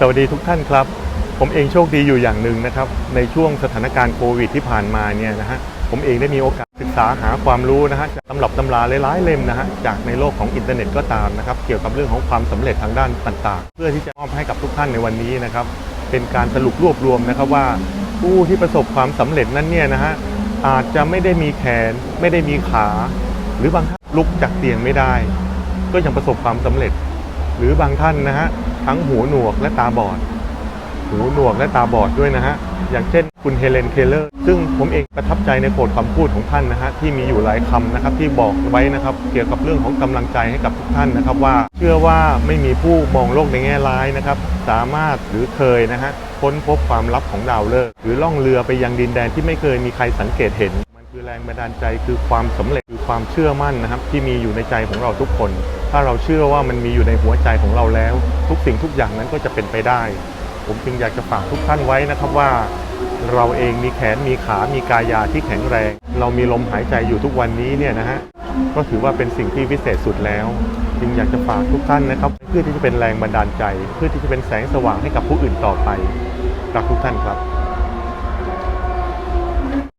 สวัสดีทุกท่านครับ ผมเองโชคดีอยู่อย่างหนึ่งนะครับ ในช่วงสถานการณ์โควิดที่ผ่านมาเนี่ยนะฮะผมเองได้มีโอกาสศึกษาหาความรู้นะฮะจากตำรับตำราหลายๆเล่มนะฮะจากในโลกของอินเทอร์เน็ตก็ตามนะครับ เกี่ยวกับเรื่องของความสำเร็จทางด้านต่าง ๆ เพื่อที่จะมอบให้กับทุกท่านในวันนี้นะครับ เป็นการสรุปรวบรวมนะครับว่าผู้ที่ประสบความสำเร็จนั้นเนี่ยนะฮะอาจจะไม่ได้มีแขน ไม่ได้มีขา หรือบางท่านลุกจากเตียงไม่ได้ ก็ยังประสบความสำเร็จ หรือบางท่านนะฮะ ทั้งหูหนวกและตาบอด หูหนวกและตาบอดด้วยนะฮะ อย่างเช่นคุณเฮเลน เคลเลอร์ ซึ่งผมเองประทับใจในโคดคำพูดของท่านนะฮะ ที่มีอยู่หลายคำนะครับ ที่บอกไว้นะครับ เกี่ยวกับเรื่องของกำลังใจให้กับทุกท่านนะครับว่า เชื่อว่าไม่มีผู้มองโลกในแง่ร้ายนะครับ สามารถหรือเคยนะฮะค้นพบความลับของดาวฤกษ์หรือล่องเรือไปยังดินแดนที่ไม่เคยมีใครสังเกตเห็น แรงบันดาลใจคือความสำเร็จคือความเชื่อมั่นนะครับ ที่มีอยู่ในใจของเราทุกคน ถ้าเราเชื่อว่ามันมีอยู่ในหัวใจของเราแล้ว ทุกสิ่งทุกอย่างนั้นก็จะเป็นไปได้ ผมจึงอยากจะฝากทุกท่านไว้นะครับว่า เราเองมีแขนมีขา มีกายาที่แข็งแรง เรามีลมหายใจอยู่ทุกวันนี้เนี่ยนะฮะก็ถือว่าเป็นสิ่งที่วิเศษสุดแล้ว จึงอยากจะฝากทุกท่านนะครับ เพื่อที่จะเป็นแรงบันดาลใจ เพื่อที่จะเป็นแสงสว่างให้กับผู้อื่นต่อไปรักทุกท่านครับ